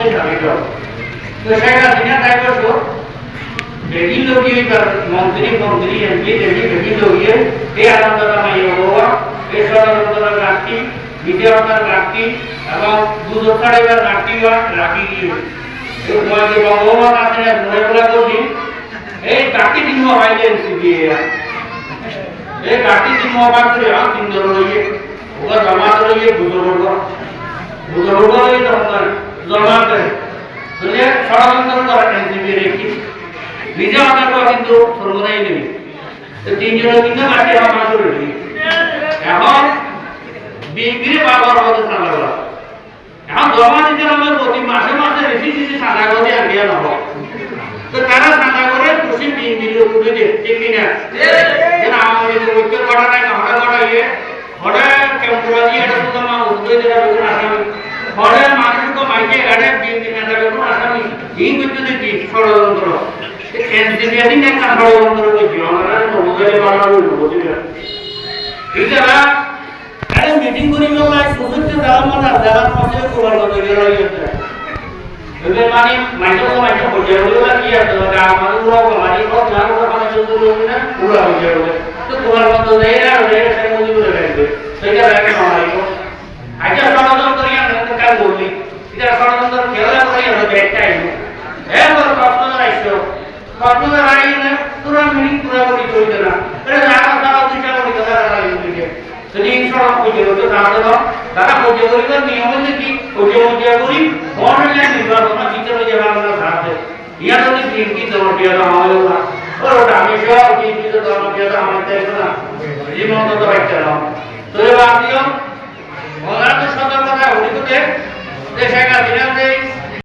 তো শেখ হাসিনা তাই করছ বেগিন লোকি মন্ত্রী মন্ত্রী, এমপি, দেবী, বেগিন লোকি এই আনন্দরা মাই হওয়া এই ষড়যন্ত্রের ঘাটতি বিদ্যালতার ঘাটতি এবং দুধকারের ঘাটতি রাখি গিয়ে তোমাকে বঙ্গবন্ধু আছে মনে বলা করছি এই ঘাটতি দিন হইলে এনসিপি এই ঘাটতি দিন হবার করে আম তিন ধর রইয়ে ওরা জমা রইয়ে বুঝবর্গ বুঝবর্গ রইয়ে তোমার জমা করে দুনিয়া ষড়যন্ত্র করা এনসিপি রেখি নিজে আমাকে কিন্তু সর্বদাই নেবে তো তিনজনে কিন্তু মাটি আমার করে এখন বিক্রি পাবার হতে সাদা করা এখন জমা দিতে হবে প্রতি মাসে মাসে বেশি যদি সাদা করে আর গিয়ে নব তো তারা সাদা করে খুশি তিন দিন উঠে দিয়ে, ঠিক কিনা আমার যদি ঐক্য করা নাই হঠাৎ করা ইয়ে হঠাৎ কেমন করে দিয়ে এটা শুধু মা উঠে দেওয়া তিন দিন এটা বেগুন আসামি এই করতে দেখি ষড়যন্ত্র এনসিপিআর একটা ষড়যন্ত্র করছি, আমরা নবজারি বানাবো বুঝলি এছাড়া আরে মিটিং করি আমরা সুযোগতে যাওয়ার মানে মধ্যে মানে মাইকে তো কি না? না না। মধ্যে না হয় আচ্ছা ষড়যন্ত্র করি আমরা তো কাজ বললি এটা ষড়যন্ত্র করি হ্যাঁ বড় প্রশ্ন রাখছো প্রশ্ন রাখি না তোরা মিনিং পুরা করি চলছে না এটা জানা তারা দুইটা করি কথা রাখি যদি সড়ক পুজো করতে তাহলে তো তারা পুজো করিবার নিয়ম হচ্ছে কি পুজো পুজো করি অনলাইন নির্বাচন চিত্র যাবে আমরা সাথে ইয়া যদি জনপ্রিয় আমাদের না না না এবার হরিতে দেশে কাছে